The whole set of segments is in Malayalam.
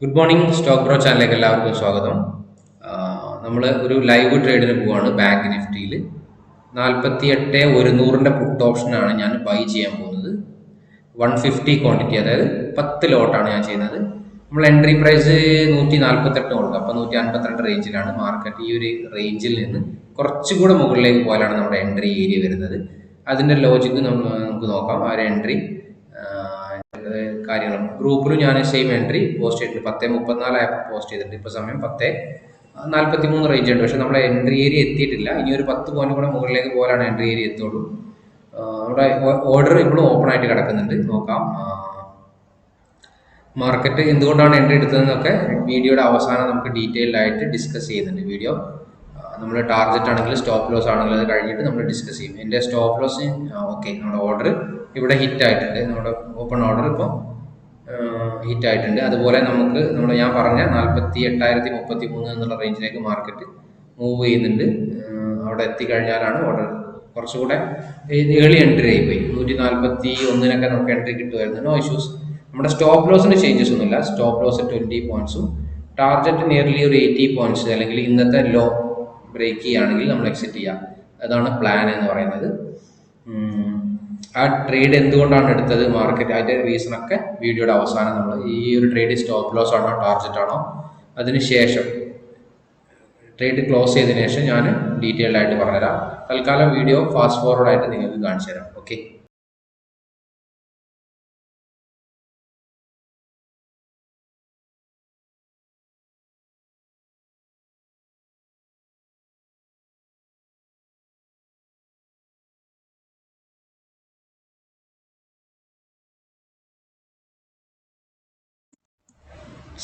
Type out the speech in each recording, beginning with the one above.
ഗുഡ് മോർണിംഗ് സ്റ്റോക്ക് ബ്രോ ചാനലിലേക്ക് എല്ലാവർക്കും സ്വാഗതം. നമ്മൾ ഒരു ലൈവ് ട്രേഡിന് പോവാണ് ബാങ്ക് നിഫ്റ്റിയിൽ നാൽപ്പത്തി എട്ട് ഒരുന്നൂറിന്റെ പുട്ട് ഓപ്ഷനാണ് ഞാൻ ബൈ ചെയ്യാൻ പോകുന്നത്. വൺ ഫിഫ്റ്റി ക്വാണ്ടിറ്റി അതായത് പത്ത് ലോട്ടാണ് ഞാൻ ചെയ്യുന്നത്. നമ്മൾ എൻട്രി പ്രൈസ് നൂറ്റി നാൽപ്പത്തെട്ട് കൊടുക്കും അപ്പോൾ നൂറ്റി അൻപത്തിരണ്ട് റേഞ്ചിലാണ് മാർക്കറ്റ് ഈ ഒരു റേഞ്ചിൽ നിന്ന് കുറച്ചുകൂടെ മുകളിലേക്ക് പോയാലാണ് നമ്മുടെ എൻട്രി ഏരിയ വരുന്നത്. അതിന്റെ ലോജിക്ക് നമുക്ക് നോക്കാം. ആ ഒരു എൻട്രി കാര്യങ്ങളും. ഗ്രൂപ്പിലും ഞാൻ സെയിം എൻട്രി പോസ്റ്റ് ചെയ്തിട്ടുണ്ട്. പത്ത് മുപ്പത്തിനാലായപ്പോൾ പോസ്റ്റ് ചെയ്തിട്ടുണ്ട്. ഇപ്പോൾ സമയം പത്ത് നാൽപ്പത്തി മൂന്ന് റേഞ്ച് ഉണ്ട്. പക്ഷേ നമ്മുടെ എൻട്രി ഏരിയ എത്തിയിട്ടില്ല. ഇനി ഒരു പത്ത് പോയിന്റ് കൂടെ മുകളിലേക്ക് പോലാണ് എൻട്രി ഏരിയ എത്തുള്ളൂ. നമ്മുടെ ഓർഡർ ഇപ്പോഴും ഓപ്പൺ ആയിട്ട് കിടക്കുന്നുണ്ട്. നോക്കാം. മാർക്കറ്റ് എന്തുകൊണ്ടാണ് എൻട്രി എടുത്തതെന്നൊക്കെ വീഡിയോയുടെ അവസാനം നമുക്ക് ഡീറ്റെയിൽഡ് ആയിട്ട് ഡിസ്കസ് ചെയ്യുന്നുണ്ട്. വീഡിയോ നമ്മൾ ടാർഗറ്റ് ആണെങ്കിലും സ്റ്റോപ്പ് ലോസ് ആണെങ്കിലും അത് കഴിഞ്ഞിട്ട് നമ്മൾ ഡിസ്കസ് ചെയ്യും. എന്റെ സ്റ്റോപ്പ് ലോസ് ഓക്കെ നമ്മുടെ ഓർഡർ ഇവിടെ ഹിറ്റ് ആയിട്ടുണ്ട്. നമ്മുടെ ഓപ്പൺ ഓർഡർ ഇപ്പോൾ ഹിറ്റ് ആയിട്ടുണ്ട്. അതുപോലെ നമുക്ക് നമ്മൾ ഞാൻ പറഞ്ഞ നാൽപ്പത്തി എട്ടായിരത്തി മുപ്പത്തി മൂന്ന് എന്നുള്ള റേഞ്ചിലേക്ക് മാർക്കറ്റ് മൂവ് ചെയ്യുന്നുണ്ട്. അവിടെ എത്തിക്കഴിഞ്ഞാലാണ് ഓർഡർ കുറച്ചുകൂടെ ഏർലി എൻട്രി ആയിപ്പോയി. നൂറ്റി നാൽപ്പത്തി ഒന്നിനൊക്കെ നമുക്ക് എൻട്രി കിട്ടുമായിരുന്നു. നോ ഇഷ്യൂസ് നമ്മുടെ സ്റ്റോപ്പ് ലോസിന് ചേഞ്ചസ് ഒന്നുമില്ല. സ്റ്റോപ്പ് ലോസ് ട്വന്റി പോയിന്റ്സും ടാർഗറ്റ് നിയർലി ഒരു എയ്റ്റി പോയിന്റ്സ് അല്ലെങ്കിൽ ഇന്നത്തെ ലോ ബ്രേക്ക് ചെയ്യുകയാണെങ്കിൽ നമ്മൾ എക്സിറ്റ് ചെയ്യാം അതാണ് പ്ലാൻ എന്ന് പറയുന്നത്. ആ ട്രേഡ് എന്തുകൊണ്ടാണ് എടുത്തത്? മാർക്കറ്റ് അതിന്റെ റീസൺ ഒക്കെ വീഡിയോയുടെ അവസാനം നമ്മൾ ഈ ഒരു ട്രേഡ് സ്റ്റോപ്പ് ലോസ് ആണോ ടാർജറ്റ് ആണോ? അതിന് ശേഷം ട്രേഡ് ക്ലോസ് ചെയ്തതിനു ശേഷം ഞാൻ ഡീറ്റെയിൽഡ് ആയിട്ട് പറഞ്ഞുതരാം. തൽക്കാലം വീഡിയോ ഫാസ്റ്റ് ഫോർവേഡ് ആയിട്ട് നിങ്ങൾക്ക് കാണിച്ചു തരാം ഓക്കെ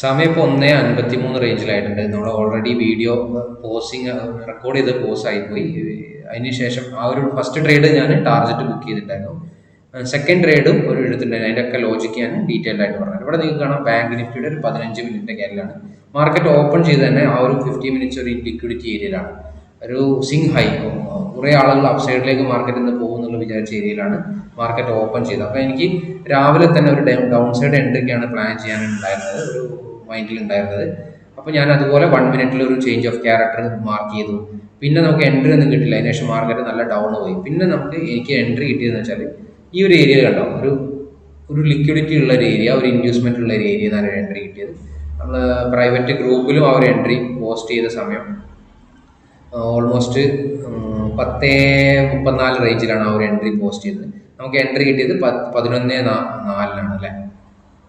സമയം ഇപ്പോൾ ഒന്നേ അൻപത്തി മൂന്ന് റേഞ്ചിലായിട്ടുണ്ട് നമ്മൾ ഓൾറെഡി വീഡിയോ പോസിങ് റെക്കോർഡ് ചെയ്ത് പോസ് ആയിപ്പോയി. അതിനുശേഷം ആ ഒരു ഫസ്റ്റ് ട്രേഡ് ഞാൻ ടാർജറ്റ് ബുക്ക് ചെയ്തിട്ടുണ്ടായിരുന്നു. സെക്കൻഡ് ട്രേഡും ഒരു എടുത്തിട്ടുണ്ടായിരുന്നു അതിന്റെ ഒക്കെ ലോജിക്ക് ഞാൻ ഡീറ്റെയിൽഡ് ആയിട്ട് പറഞ്ഞു ഇവിടെ നിങ്ങൾക്ക് കാണാം ബാങ്ക് നിഫ്റ്റിയുടെ ഒരു പതിനഞ്ച് മിനിറ്റ് കാര്യമാണ് മാർക്കറ്റ് ഓപ്പൺ ചെയ്ത് തന്നെ ആ ഒരു ഫിഫ്റ്റി മിനിറ്റ്സ് ഒരു ലിക്വിഡിറ്റി ഏരിയയിലാണ് ഒരു സിങ് ഹൈ കുറേ ആളുകൾ അപ്സൈഡിലേക്ക് മാർക്കറ്റിൽ നിന്ന് പോകുന്നുള്ള വിചാരിച്ച ഏരിയയിലാണ് മാർക്കറ്റ് ഓപ്പൺ ചെയ്തത്. അപ്പോൾ എനിക്ക് രാവിലെ തന്നെ ഒരു ഡൗൺ സൈഡ് എൻട്രിയൊക്കെയാണ് പ്ലാൻ ചെയ്യാനുണ്ടായിരുന്നത്? ഒരു മൈൻഡിൽ ഉണ്ടായിരുന്നത്. അപ്പോൾ ഞാൻ അതുപോലെ വൺ മിനിറ്റിൽ ഒരു ചേഞ്ച് ഓഫ് ക്യാരക്ടർ മാർക്ക് ചെയ്തു. പിന്നെ നമുക്ക് എൻട്രി ഒന്നും കിട്ടില്ല. അതിന് ശേഷം മാർക്കറ്റ് നല്ല ഡൗൺ പോയി. പിന്നെ നമുക്ക് എനിക്ക് എൻട്രി കിട്ടിയതെന്ന് വെച്ചാൽ ഈ ഒരു ഏരിയ കണ്ടോ? ഒരു ഒരു ലിക്വിഡിറ്റി ഉള്ള ഒരു ഏരിയ ഒരു ഇൻവെസ്റ്റ്മെന്റ് ഉള്ള ഒരു ഏരിയ എന്നാണ് എൻട്രി കിട്ടിയത്. നമ്മൾ പ്രൈവറ്റ് ഗ്രൂപ്പിലും ആ ഒരു എൻട്രി പോസ്റ്റ് ചെയ്ത സമയം ഓൾമോസ്റ്റ് പത്തേ മുപ്പത്തിനാല് റേഞ്ചിലാണ് ആ ഒരു എൻട്രി പോസ്റ്റ് ചെയ്തത്. നമുക്ക് എൻട്രി കിട്ടിയത് പതിനൊന്ന് നാ- നാലിനാണ് അല്ലേ?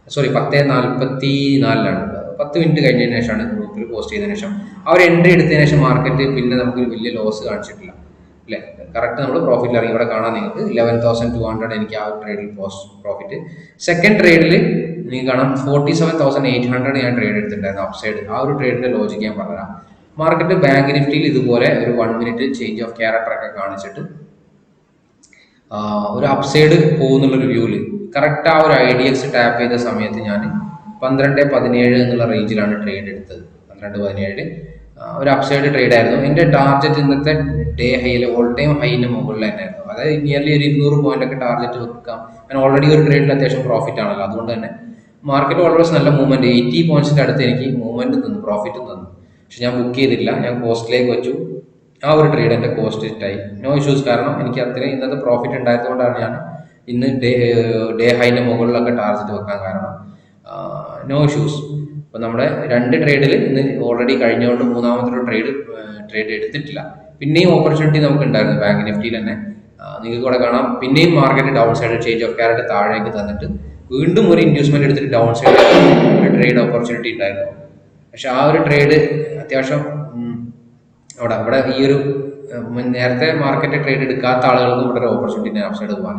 സോറി പത്തേ നാൽപ്പത്തി നാലിലാണ് പത്ത് മിനിറ്റ് കഴിഞ്ഞതിന് ശേഷമാണ് ഗ്രൂപ്പിൽ പോസ്റ്റ് ചെയ്തതിന് ശേഷം. ആ ഒരു എൻട്രി എടുത്തതിന് ശേഷം മാർക്കറ്റ് പിന്നെ നമുക്ക് വലിയ ലോസ് കാണിച്ചിട്ടില്ല. അല്ലേ? കറക്റ്റ് നമ്മൾ പ്രോഫിറ്റ് ഇറങ്ങി. ഇവിടെ കാണാൻ നിങ്ങൾക്ക്. ഇലവൻ തൗസൻഡ് ടു ഹൺഡ്രഡ് എനിക്ക് ആ ട്രേഡിൽ പോസ്റ്റ് പ്രോഫിറ്റ് സെക്കൻഡ് ട്രേഡിൽ നിങ്ങൾക്ക് കാണാം. Forty seven thousand eight hundred ഞാൻ ട്രേഡ് എടുത്തിട്ടുണ്ടായിരുന്നു അപ്സൈഡ് ആ ഒരു ട്രേഡിന്റെ ലോജിക്ക് ഞാൻ പറഞ്ഞുതരാം. മാർക്കറ്റ് ബാങ്ക് നിഫ്റ്റിയിൽ ഇതുപോലെ ഒരു one minute change of character ഒക്കെ കാണിച്ചിട്ട് ഒരു അപ്സൈഡ് പോകുന്നുള്ളൊരു വ്യൂവിൽ കറക്റ്റ് ആ ഒരു ഐ ഡി എക്സ് ടാപ്പ് ചെയ്ത സമയത്ത് ഞാൻ പന്ത്രണ്ട് പതിനേഴ് എന്നുള്ള റേഞ്ചിലാണ് ട്രേഡ് എടുത്തത്. പന്ത്രണ്ട് പതിനേഴ്. ഒരു അപ്സൈഡ് ട്രേഡ് ആയിരുന്നു. എന്റെ ടാർഗറ്റ് ഇന്നത്തെ ഡേ ഹൈയിൽ ഓൾ ടൈം ഹൈന്റെ മുകളിൽ തന്നെയായിരുന്നു. അതായത് നിയർലി ഒരു ഇരുന്നൂറ് പോയിന്റ് ഒക്കെ ടാർഗറ്റ് വെക്കാം. ഞാൻ ഓൾറെഡി ഒരു ട്രേഡിൽ അത്യാവശ്യം പ്രോഫിറ്റ് ആണല്ലോ. അതുകൊണ്ട് തന്നെ മാർക്കറ്റ് ഓൾവേസ് നല്ല മൂവ്മെന്റ് എയ്റ്റി പോയിന്റ്സിന്റെ അടുത്ത് എനിക്ക് മൂവ്മെന്റ് തന്നു പ്രോഫിറ്റ് തന്നു. പക്ഷെ ഞാൻ ബുക്ക് ചെയ്തില്ല. ഞാൻ കോസ്റ്റിലേക്ക് വെച്ചു. ആ ഒരു ട്രേഡ് എന്റെ കോസ്റ്റ് ഹിറ്റായി നോ ഇഷ്യൂസ് കാരണം എനിക്ക് അത്രയും ഇന്നത്തെ പ്രോഫിറ്റ് ഉണ്ടായതുകൊണ്ടാണ് ഞാൻ ഇന്ന് ഡേ ഡേ ഹൈന്റെ മുകളിലൊക്കെ ടാർജറ്റ് വെക്കാൻ കാരണം നോ ഇഷ്യൂസ് അപ്പോൾ നമ്മുടെ രണ്ട് ട്രേഡിൽ ഇന്ന് ഓൾറെഡി കഴിഞ്ഞുകൊണ്ട് മൂന്നാമത്തെ ഒരു ട്രേഡ് ട്രേഡ് എടുത്തിട്ടില്ല. പിന്നെയും ഓപ്പർച്യൂണിറ്റി നമുക്ക് ഉണ്ടായിരുന്നു ബാങ്ക് നിഫ്റ്റിയിൽ തന്നെ. നിങ്ങൾക്ക് കൂടെ കാണാം. പിന്നെയും market down side change of carrot താഴേക്ക് തന്നിട്ട് വീണ്ടും ഒരു ഇൻവെസ്റ്റ്മെന്റ് എടുത്തിട്ട് ഡൗൺ സൈഡ് ട്രേഡ് ഓപ്പർച്യൂണിറ്റി ഉണ്ടായിരുന്നു. പക്ഷെ ആ ഒരു ട്രേഡ് അത്യാവശ്യം അവിടെ അവിടെ ഈ ഒരു നേരത്തെ മാർക്കറ്റ് ട്രേഡ് എടുക്കാത്ത ആളുകൾക്ക് ഇവിടെ ഒരു ഓപ്പർച്യൂണിറ്റി അപ്സൈഡ് പോകാൻ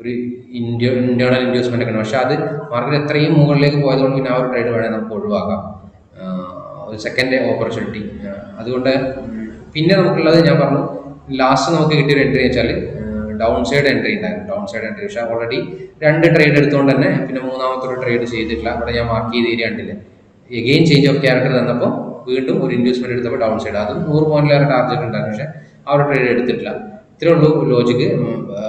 ഒരു ഇന്ത്യ ഇന്റേണൽ ഇൻവെസ്റ്റ്മെന്റ് ഒക്കെ പക്ഷെ അത് മാർക്കറ്റ് എത്രയും മുകളിലേക്ക് പോയതുകൊണ്ട് പിന്നെ ആ ഒരു ട്രേഡ് വേണേൽ നമുക്ക് ഒഴിവാക്കാം. ഒരു സെക്കൻഡ് ഓപ്പർച്യൂണിറ്റി അതുകൊണ്ട് പിന്നെ നമുക്കുള്ളത് ഞാൻ പറഞ്ഞു ലാസ്റ്റ് നമുക്ക് കിട്ടിയൊരു എൻട്രി വെച്ചാൽ ഡൗൺ സൈഡ് എൻട്രി ഉണ്ടായിരുന്നു. ഡൗൺ സൈഡ് എൻട്രി പക്ഷെ ഓൾറെഡി രണ്ട് ട്രേഡ് എടുത്തുകൊണ്ട് തന്നെ പിന്നെ മൂന്നാമത്തെ ഒരു ട്രേഡ് ചെയ്തിട്ടില്ല. അവിടെ ഞാൻ മാർക്ക് ചെയ്ത ഏരിയ ഉണ്ടല്ലേ എഗെയിൻ ചേഞ്ച് ഓഫ് ക്യാരക്ടർ തന്നപ്പോൾ വീണ്ടും ഒരു ഇൻവെസ്റ്റ്മെന്റ് എടുത്തപ്പോൾ ഡൗൺ സൈഡ് അതും നൂറ് പോയിന്റിലേറെ ടാർഗറ്റ് ഉണ്ടായിരുന്നു. പക്ഷെ ആ ട്രേഡ് എടുത്തിട്ടില്ല. ഇത്രേ ഉള്ളൂ ലോജിക്ക്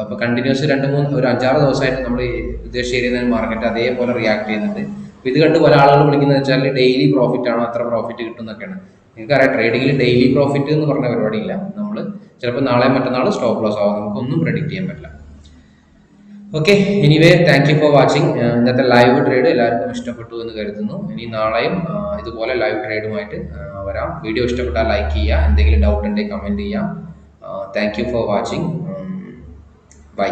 അപ്പോൾ കണ്ടിന്യൂസ് രണ്ട് മൂന്ന് ഒരു അഞ്ചാറ് ദിവസമായിട്ട് നമ്മൾ ഉദ്ദേശിച്ച ഏരിയയിൽ മാർക്കറ്റ് അതേപോലെ റിയാക്ട് ചെയ്യുന്നുണ്ട്. അപ്പോൾ ഇത് കണ്ട് പല ആളുകൾ വിളിക്കുന്നത് വെച്ചാൽ ഡെയിലി പ്രോഫിറ്റ് ആണോ അത്ര പ്രോഫിറ്റ് കിട്ടും എന്നൊക്കെയാണ് നിങ്ങൾക്കറിയാം ട്രേഡിങ്ങിൽ ഡെയിലി പ്രോഫിറ്റ് എന്ന് പറഞ്ഞ പരിപാടിയില്ല. നമ്മൾ ചിലപ്പോൾ നാളെ മറ്റന്നാൾ സ്റ്റോപ്പ് ലോസ് ആവും. നമുക്കൊന്നും പ്രെഡിക്റ്റ് ചെയ്യാൻ പറ്റില്ല. Okay anyway thank you for watching ഇന്നത്തെ ലൈവ് ട്രേഡ് എല്ലാവർക്കും ഇഷ്ടപ്പെട്ടു എന്ന് കരുതുന്നു. ഇനി നാളെയും ഇതുപോലെ ലൈവ് ട്രേഡുമായിട്ട് വരാം. വീഡിയോ ഇഷ്ടപ്പെട്ടാൽ ലൈക്ക് ചെയ്യുക. എന്തെങ്കിലും ഡൗട്ട് ഉണ്ടെങ്കിൽ കമന്റ് ചെയ്യാം. Thank you for watching bye